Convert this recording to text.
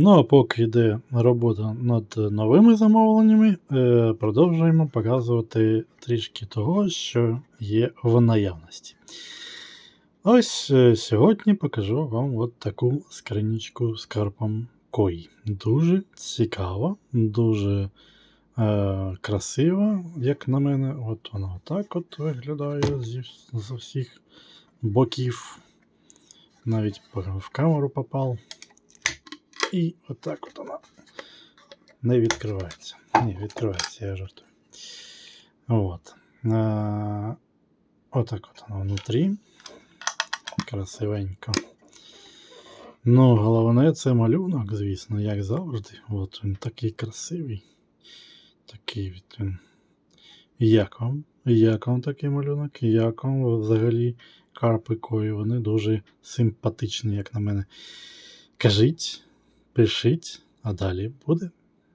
Ну, а поки йде робота над новими замовленнями, е, продовжуємо показувати трішки того, що є в наявності. Ось е, сьогодні покажу вам от таку скринічку з карпом Кой. Дуже цікава, дуже е, красива, як на мене. От вона отак от виглядає зі, з усіх боків. Навіть в камеру попав. І отак от вона не відкривається. Ні, відкривається, я жартую. От. А, отак от вона внутрі. Красивенько. Ну, головне це малюнок, звісно, як завжди. От він такий красивий. Такий від він. Як вам? Як вам такий малюнок? Як вам взагалі карпикою? Вони дуже симпатичні, як на мене. Кажіть, пишіть, а далі буде.